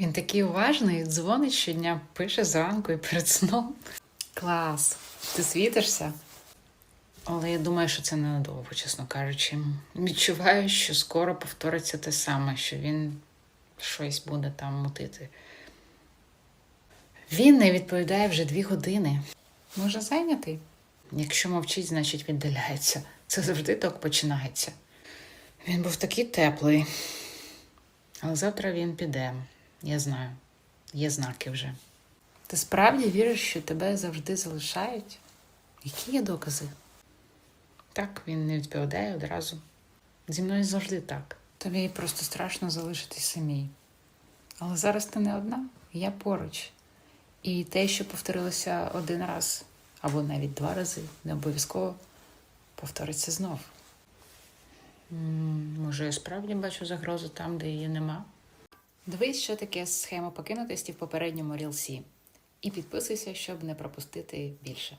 Він такий уважний, дзвонить щодня, пише зранку і перед сном. Клас! Ти світишся? Але я думаю, що це ненадовго, чесно кажучи. Відчуваю, що скоро повториться те саме, що він щось буде там мутити. Він не відповідає вже дві години. Може, зайнятий? Якщо мовчить, значить віддаляється. Це завжди так починається. Він був такий теплий. Але завтра він піде. Я знаю. Є знаки вже. Ти справді віриш, що тебе завжди залишають? Які є докази? Так, він не відповідає одразу. Зі мною завжди так. Тобі просто страшно залишитись самій. Але зараз ти не одна, я поруч. І те, що повторилося один раз, або навіть два рази, не обов'язково повториться знов. Може, я справді бачу загрозу там, де її нема? Дивись, що таке схема покинутості в попередньому рілсі. І підписуйся, щоб не пропустити більше.